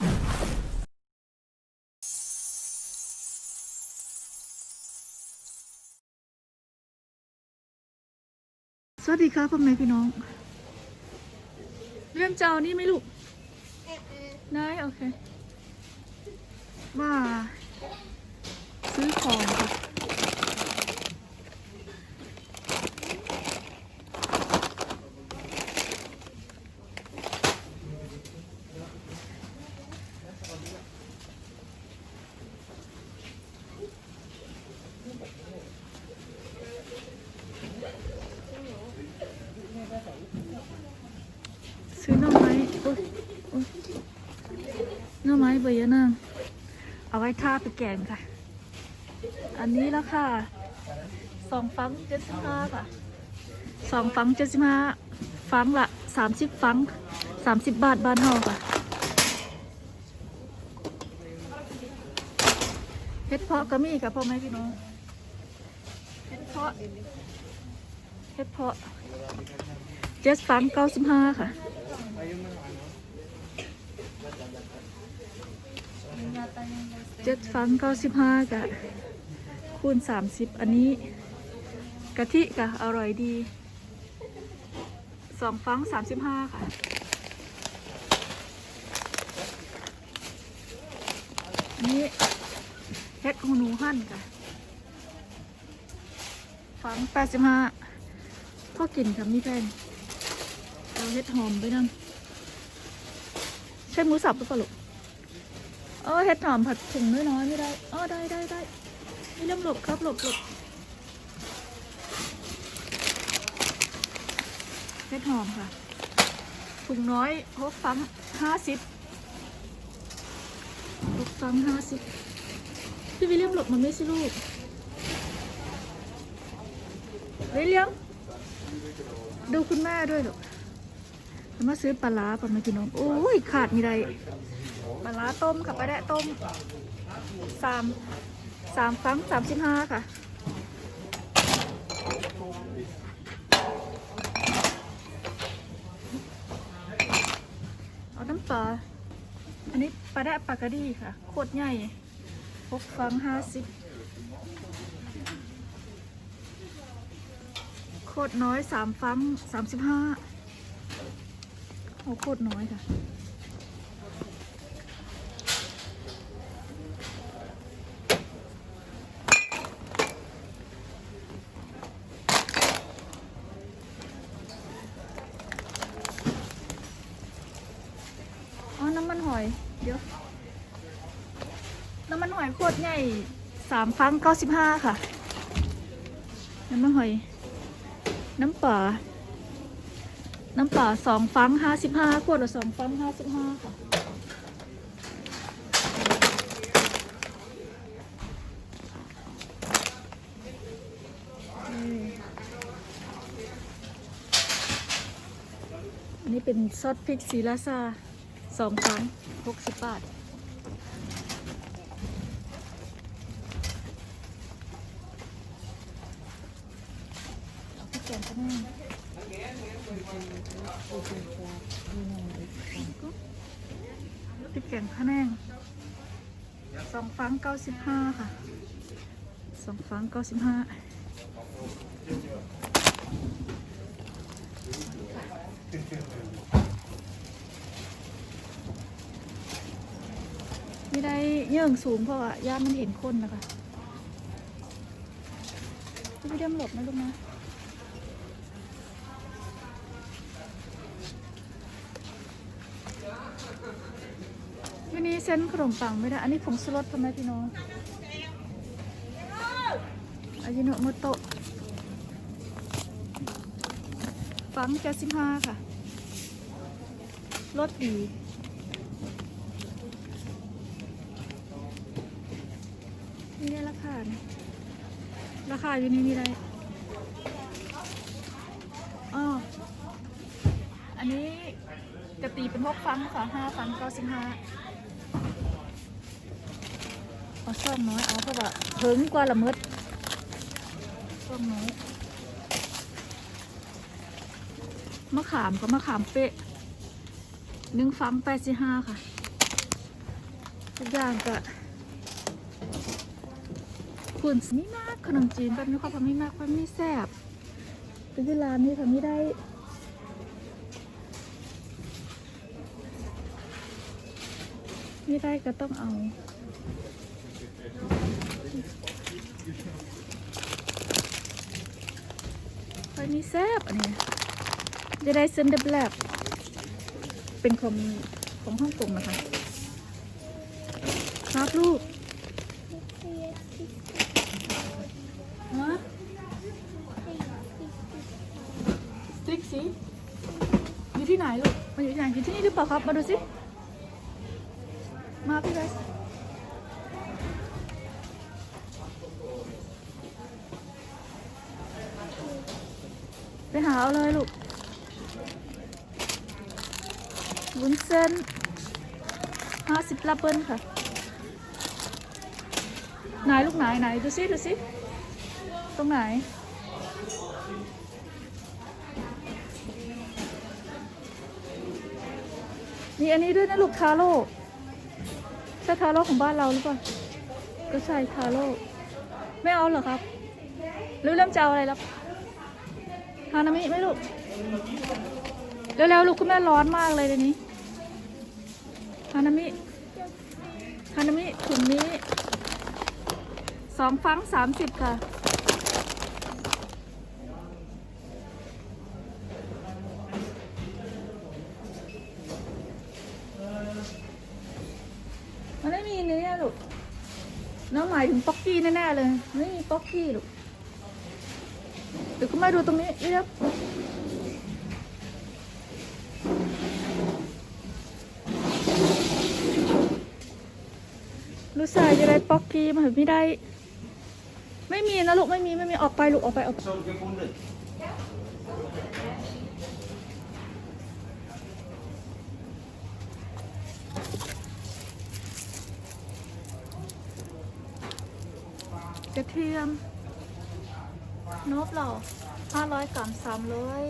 สวัสดีครับพ่อแม่พี่น้อง เรื่องเจ้านี่ไหม่ลูกได้โอเค ว่า ซื้อของค่ะซื้อหน่อไม้โอ๊ยโอ๊ย ไม้ใบยะนางเอาไว้ทาไปแกงค่ะ อันนี้แล้วค่ะสองฟังเจ็ดสิบห้าค่ะสองฟังเจ็ดสิบห้าฟังละสามสิบฟังสามสิบบาทบ้านเฮาค่ะเฮ็ดเพาะก็มีค่ะพ่อแม่พี่น้องเฮ็ดเพาะเฮ็ดเพาะเจ็ดฟังเก้าสิบห้าค่ะ เจ็ดฟังเก้าสิบห้ากะคูณสามสิบอันนี้กะทิกะอร่อยดีสองฟังสามสิบห้าค่ะอันนี้เฮ็ดหูหนูหั่นค่ะ ฟังแปดสิบห้าพ่อกินค่ะมีแพงเอาเฮ็ดหอมไปนั่งใช้หมูสับหรือเปล่าลูก เออเห็ดหอมผัดถุงน้อยๆไม่ได้อ๋อได้ได้ได้นี่เริ่มหลบครับหลบหลบเห็ดหอมค่ะถุงน้อยหกฟังห้าสิบหกฟังห้าสิบพี่วิลเลียมหลบมันไม่ใช่ลูกวิลเลียมดูคุณแม่ด้วยลูกแมาซื้อปลาร้าปลามากินนมโอ้ยขาดมีไร ปลาร้าต้มค่ะปลาแดะต้มสามสามครั้งสามสิบห้าค่ะเอาน้ำปลาอันนี้ปลาแดะปลากระดีค่ะโคตรใหญ่หกฟังห้าสิบโคตรน้อยสามฟังสามสิบห้าโอ้โคตรน้อยค่ะ อ๋อ น้ำมันหอย เดี๋ยว น้ำมันหอยขวดใหญ่ สามฟังเก้าสิบห้าค่ะ น้ำมันหอย น้ำป่าน้ำป่าสองฟังห้าสิบห้าขวดละสองฟังห้าสิบห้าค่ะอันนี้เป็นซอสพริกสีลาซาสองครั้งหกสิบบาท เอาพริกแกงก็ได้พริกแกงพะแนงสองฟังเก้าสิบห้าค่ะสองฟังเก้าสิบห้าไม่ได้เยื่องสูงเพราะว่าย่านมันเห็นคนนะคะพี่เดียมหลบนะลูกนะ วันนี้เส้นขนมปังไม่ได้ อันนี้ผงชูรสทำไมพี่น้องอายิโนโมโตะฟังเจ็ดสิบห้าค่ะ รสดี นี่ได้ราคา ราคาอยู่นี่มีอะไรอ๋ออันนี้จะตีเป็นหกฟังค่ะห้าฟังเก้าสิบห้า เอาซ่อมน้อยเอาเพราะว่าเพิงกว่าละมิดซ่อมน้อยมะขามก็มะขามเป๊ะหนึ่งฟังแปดสิห้าค่ะทุกอย่างก็คุณนี่มากขนมจีนแบบนี้ความพามีมากความมีแซ่บแต่ที่ร้านนี้ทำไม่ได้ไม่ได้ก็ต้องเอา ไฟมีแซบอันนี้จะได้เส้นเดบแลบเป็นของของฮ่องกงนะคะ ครับลูกฮะสติ๊กสิอยู่ที่ไหนลูกมาอยู่ที่ไหนอยู่ที่นี่หรือเปล่าครับ มาดูสิ มาพี่ไร ไปหาเอาเลยลูกวุ้นเส้นห้าสิบลับเบิ้ลค่ะไหนลูกไหนไหนดูสิดูสิตรงไหน มีอันนี้ด้วยนะลูกทาโร่ใช่ทาโร่ของบ้านเราหรือเปล่าก็ใช่ทาโร่ไม่เอาเหรอครับหรือเริ่มจะเอาอะไรแล้ว ฮานามิไหมลูก เร็วๆลูกคุณแม่ร้อนมากเลยเดี๋ยวนี้ฮานามิฮานามิถุงนี้สองฟังสามสิบค่ะมันไม่มีเนื้อลูก น้องหมายถึงป๊อกกี้แน่ๆเลย ไม่มีป๊อกกี้ลูก ดี๋ยวคุณแม่ดูตรงนี้เรียบลูกชายจะได้ป๊อกกี้มาถึงไม่ได้ ไม่มีนะลูกไม่มีไม่มีออกไปลูกออกไปออกไป กระเทียม นบเหราห้าร้อยกรัมสามร้อย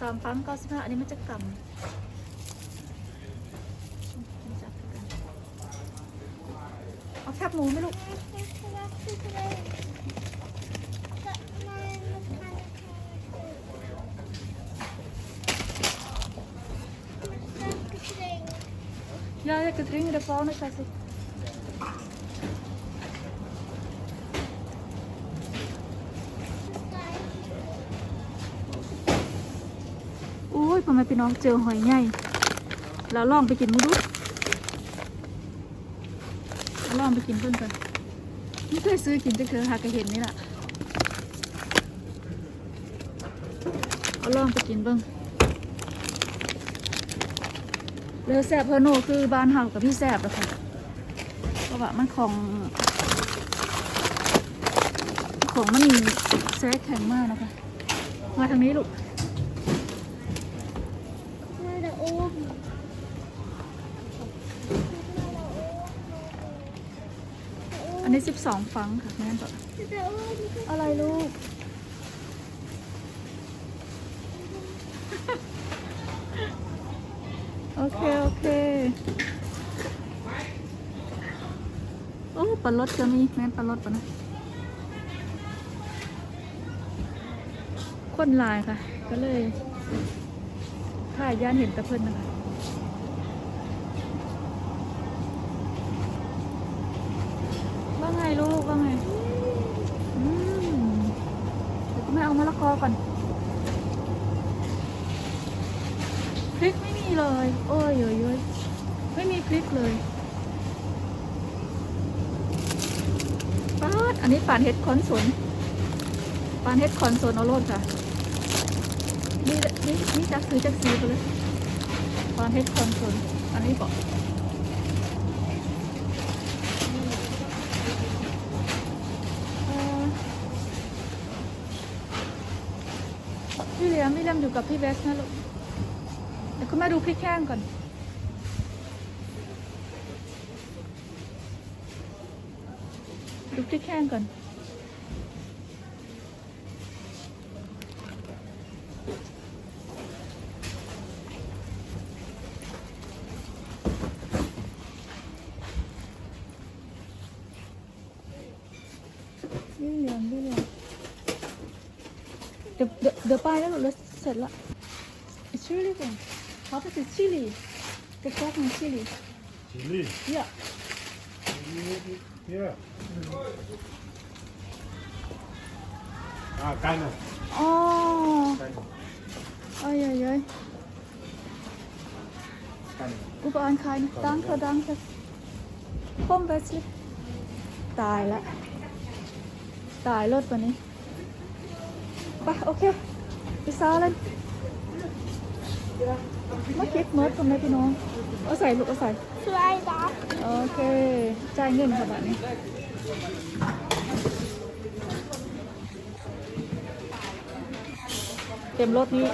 สามพันเก้าสิบห้าอันนี้มันจะกรัมเอาแคบหมูไหมลูก Ja, ik het dringen de volgende klasse. โอ้ ยพ่อแม่พี่น้องเจอหอยใหญ่เราลองไปกินมึงดูลองไปกินเพิ่นกันไม่เคยซื้อกินจะเคยหากระเห็นนี่แหละเอาลองไปกินเบิ่งเลอแซบเพอโนคือบ้านเฮากับพี่แซบแล้วค่ะเพราะว่ามันของ ของมันแซกแข็งมากนะคะ มาทางนี้ลูก นนี้สิบสองฟังค่ะแม่บอกอะไรลูก โอเค โอเค โอ้ปลาลดจะมีแม่นปลาลดปะนะคนหลายค่ะ ก็เลยถ่ายย่านเห็นแตะเพิ่นนะคะ ว่าไงลูกว่าไง อืมเดี๋ยวก็ไม่เอามะละกอก่อนพริกไม่มีเลย โอ้ยเยอะเยอะไม่มีพริกเลยปาดอันนี้ป่านเห็ดคอนสนป่านเห็ดคอนสนเอาโลดค่ะนี่นี่นี่จักซื้อจักซื้อไปเลยป่านเห็ดคอนสนอันนี้บอก เอ่อพี่เลี้ยงพี่เลี้งอยู่กับพี่เบสนะลูกเดี๋ยวคุณแม่ดูพริกแห้งก่อนดูพริกแห้งก่อน ดี๋ยว เดี๋ยวเดี๋ยวไปแล้วเราเสร็จละ It's really good เขาเป็น chili กระแทกของ chili Chili. yeah Yeah. Ah, kind of. อ๋อ Kind of. เอ้ยเอ้ยเอ้ย Kind of. อุปกรณ์ใครนะดังเขาดังเขาพ่มไปสิตายละ ตายรถวันนี้ไปโอเค ไปซาเลยมาคิดเมิร์ดทำไมพี่น้องเอาใส่ลูกเอาใส่ช่วยนะโอเคจ่ายเงินค่ะบัดนี้เต็มรถนี้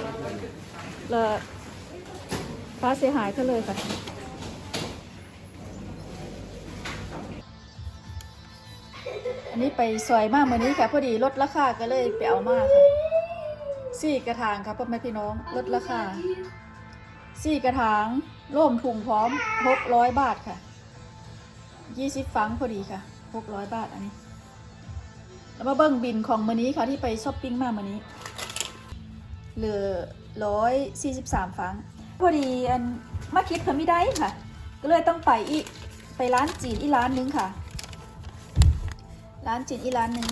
ล้วฟ้าเสียหายเขาเลยค่ะอันนี้ไปสวยมากวันนี้ค่ะ พอดีลดราคาก็เลยไปเอามากค่ะ สี่กระถางครับพ่อแม่พี่น้องลดราคาสี่กระถางร่วมถุงพร้อมหกร้อยบาทค่ะยี่สิบฟังพอดีค่ะหกร้อยบาทอันนี้ แล้วมาเบิ้งบินของมือนี้ค่ะที่ไปช้อปปิ้งมามือนี้เหลือร้อยสี่สิบสามฟังพอดีอันมาคิดเขาไม่ได้ค่ะ ก็เลยต้องไปอีไปร้านจีนอีร้านนึงค่ะ ร้านจีนอีร้านนึง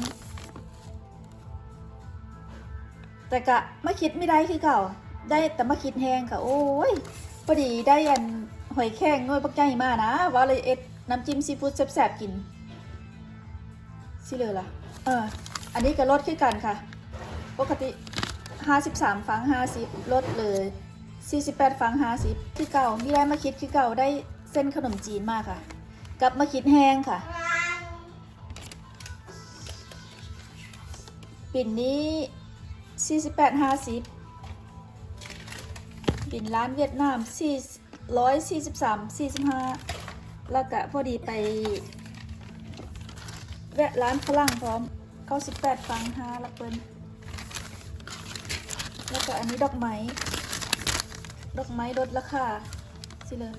แต่กะมาคิดไม่ได้คือเก่า ได้แต่มาคิดแห้งค่ะ โอ้ยพอดีได้อันหอยแครงน้อยปักใหญ่มานะว่าเลยเอ็ดน้ำจิ้มซีฟู้ดแซ่บๆกินสิเลยล่ะ เออ อันนี้ก็ลดขึ้นกันค่ะ ปกติ 53 ฟัง 50 ลดเลย 48 ฟัง 50 คือเก่ามีได้มาคิดคือเก่าได้เส้นขนมจีนมากค่ะ กับมาคิดแห้งค่ะ ปิ่นนี้ 48 50บินร้านเวียดนาม443 45แล้วก็พอดีไป แวะร้านฝรั่งพร้อม98ฟัง5ละเปิ้นแล้วก็อันนี้ดอกไม้ ดอกไม้ลดราคาสิเลย